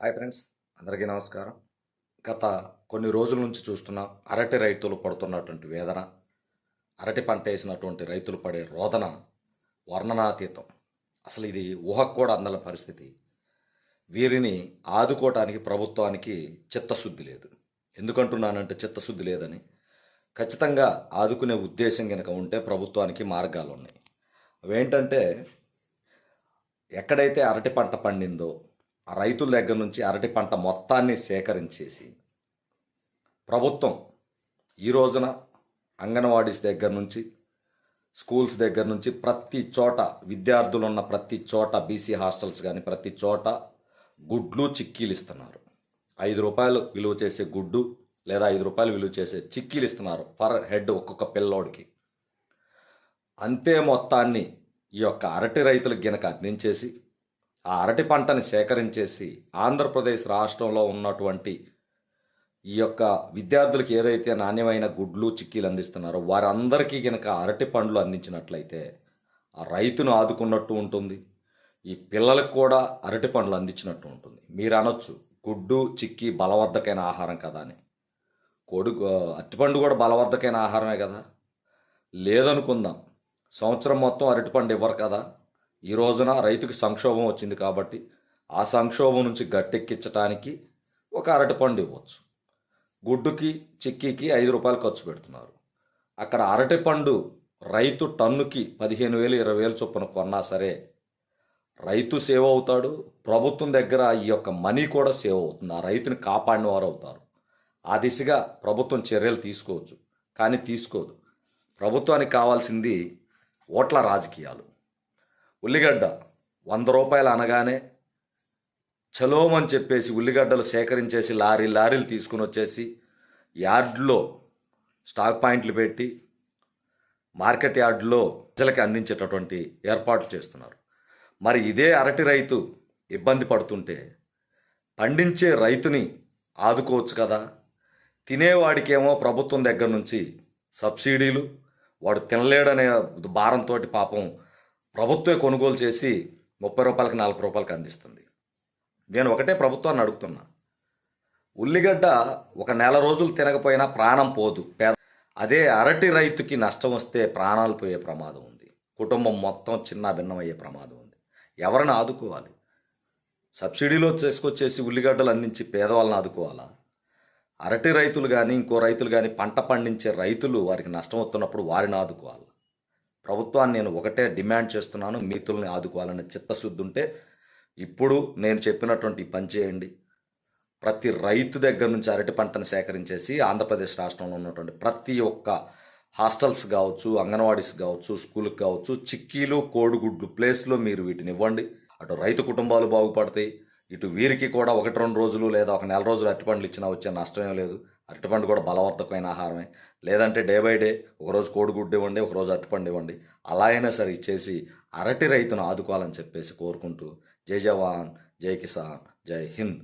Hi friends అందరికీ నమస్కారం. గత కొన్ని రోజుల నుంచి చూస్తున్నాం అరటి రైతులు పడుతున్నటువంటి వేదన అరటి పంట వేసినటువంటి రైతులు పడే రోదన వర్ణనాతీతం. అసలు ఇది ఊహకు కూడా అందల పరిస్థితి. వీరిని ఆదుకోవటానికి ప్రభుత్వానికి చిత్తశుద్ధి లేదు. ఎందుకంటున్నానంటే చిత్తశుద్ధి లేదని. ఖచ్చితంగా ఆదుకునే ఉద్దేశం కనుక ఉంటే ప్రభుత్వానికి మార్గాలు ఉన్నాయి అవేంటంటే ఎక్కడైతే అరటి పంట పండిందో ఆ రైతుల దగ్గర నుంచి అరటి పంట మొత్తాన్ని సేకరించేసి ప్రభుత్వం ఈ రోజున అంగన్వాడీస్ దగ్గర నుంచి స్కూల్స్ దగ్గర నుంచి ప్రతి చోట విద్యార్థులు ఉన్న ప్రతి చోట బీసీ హాస్టల్స్ కానీ ప్రతి చోట గుడ్లు చిక్కీలు ఇస్తున్నారు. ఐదు రూపాయలు విలువ చేసే గుడ్డు లేదా ఐదు రూపాయలు విలువ చేసే చిక్కీలు ఇస్తున్నారు పర్ హెడ్ ఒక్కొక్క పిల్లోడికి. అంతే మొత్తాన్ని ఈ యొక్క అరటి రైతులకు గినక అందించేసి ఆ అరటి పంటని సేకరించేసి ఆంధ్రప్రదేశ్ రాష్ట్రంలో ఉన్నటువంటి ఈ యొక్క విద్యార్థులకు ఏదైతే నాణ్యమైన గుడ్లు చిక్కీలు అందిస్తున్నారో వారందరికీ గనక అరటి పండ్లు అందించినట్లయితే ఆ రైతును ఆదుకున్నట్టు ఉంటుంది. ఈ పిల్లలకు కూడా అరటి పండ్లు అందించినట్టు ఉంటుంది. మీరు అనొచ్చు గుడ్డు చిక్కి బలవర్ధకైన ఆహారం కదా అని. కొడు అరటిపండు కూడా బలవర్ధకైన ఆహారమే కదా. లేదనుకుందాం సంవత్సరం మొత్తం అరటిపండు ఇవ్వరు కదా. ఈ రోజున రైతుకి సంక్షోభం వచ్చింది కాబట్టి ఆ సంక్షోభం నుంచి గట్టెక్కించడానికి ఒక అరటిపండు ఇవ్వచ్చు. గుడ్డుకి చిక్కీకి ఐదు రూపాయలు ఖర్చు పెడుతున్నారు. అక్కడ అరటిపండు రైతు టన్నుకి పదిహేను వేలు ఇరవై వేలు చొప్పున కొన్నా సరే రైతు సేవ్ అవుతాడు. ప్రభుత్వం దగ్గర ఈ యొక్క మనీ కూడా సేవ్ అవుతుంది. ఆ రైతుని కాపాడిన వారు అవుతారు. ఆ దిశగా ప్రభుత్వం చర్యలు తీసుకోవచ్చు. కానీ తీసుకోదు. ప్రభుత్వానికి కావాల్సింది ఓట్ల రాజకీయాలు. ఉల్లిగడ్డ వంద రూపాయలు అనగానే చలోమని చెప్పేసి ఉల్లిగడ్డలు సేకరించేసి లారీ లారీలు తీసుకుని వచ్చేసి యార్డ్లో స్టాక్ పాయింట్లు పెట్టి మార్కెట్ యార్డ్లో ప్రజలకి అందించేటటువంటి ఏర్పాట్లు చేస్తున్నారు. మరి ఇదే అరటి రైతు ఇబ్బంది పడుతుంటే పండించే రైతుని ఆదుకోవచ్చు కదా. తినేవాడికేమో ప్రభుత్వం దగ్గర నుంచి సబ్సిడీలు వాడు తినలేడనే భారంతో పాపం ప్రభుత్వే కొనుగోలు చేసి ముప్పై రూపాయలకి నలభై రూపాయలకి అందిస్తుంది. నేను ఒకటే ప్రభుత్వాన్ని అడుగుతున్నా. ఉల్లిగడ్డ ఒక నెల రోజులు తినకపోయినా ప్రాణం పోదు. పేద అదే అరటి రైతుకి నష్టం వస్తే ప్రాణాలు పోయే ప్రమాదం ఉంది. కుటుంబం మొత్తం చిన్న భిన్నమయ్యే ప్రమాదం ఉంది. ఎవరిని ఆదుకోవాలి? సబ్సిడీలో తీసుకొచ్చేసి ఉల్లిగడ్డలు అందించి పేదవాళ్ళని ఆదుకోవాలా? అరటి రైతులు కానీ ఇంకో రైతులు కానీ పంట పండించే రైతులు వారికి నష్టం వస్తున్నప్పుడు వారిని ఆదుకోవాలి? ప్రభుత్వాన్ని నేను ఒకటే డిమాండ్ చేస్తున్నాను మీతుల్ని ఆదుకోవాలన్న చిత్తశుద్ధి ఉంటే ఇప్పుడు నేను చెప్పినటువంటి పని చేయండి. ప్రతి రైతు దగ్గర నుంచి అరటి పంటను సేకరించేసి ఆంధ్రప్రదేశ్ రాష్ట్రంలో ఉన్నటువంటి ప్రతి ఒక్క హాస్టల్స్ కావచ్చు అంగన్వాడీస్ కావచ్చు స్కూల్కి కావచ్చు చిక్కీలు కోడిగుడ్లు ప్లేస్లో మీరు వీటిని ఇవ్వండి. అటు రైతు కుటుంబాలు బాగుపడతాయి ఇటు వీరికి కూడా ఒకటి రెండు రోజులు లేదా ఒక నెల రోజులు అరటిపండ్లు ఇచ్చినా వచ్చే నష్టమేం లేదు. అరటిపండు కూడా బలవర్ధకమైన ఆహారమే. లేదంటే డే బై డే ఒకరోజు కోడిగుడ్డు ఇవ్వండి ఒకరోజు అరటిపండు ఇవ్వండి. అలా అయినా సరే ఇచ్చేసి అరటి రైతును ఆదుకోవాలని చెప్పేసి కోరుకుంటూ జై జవాన్ జై కిసాన్ జై హింద్.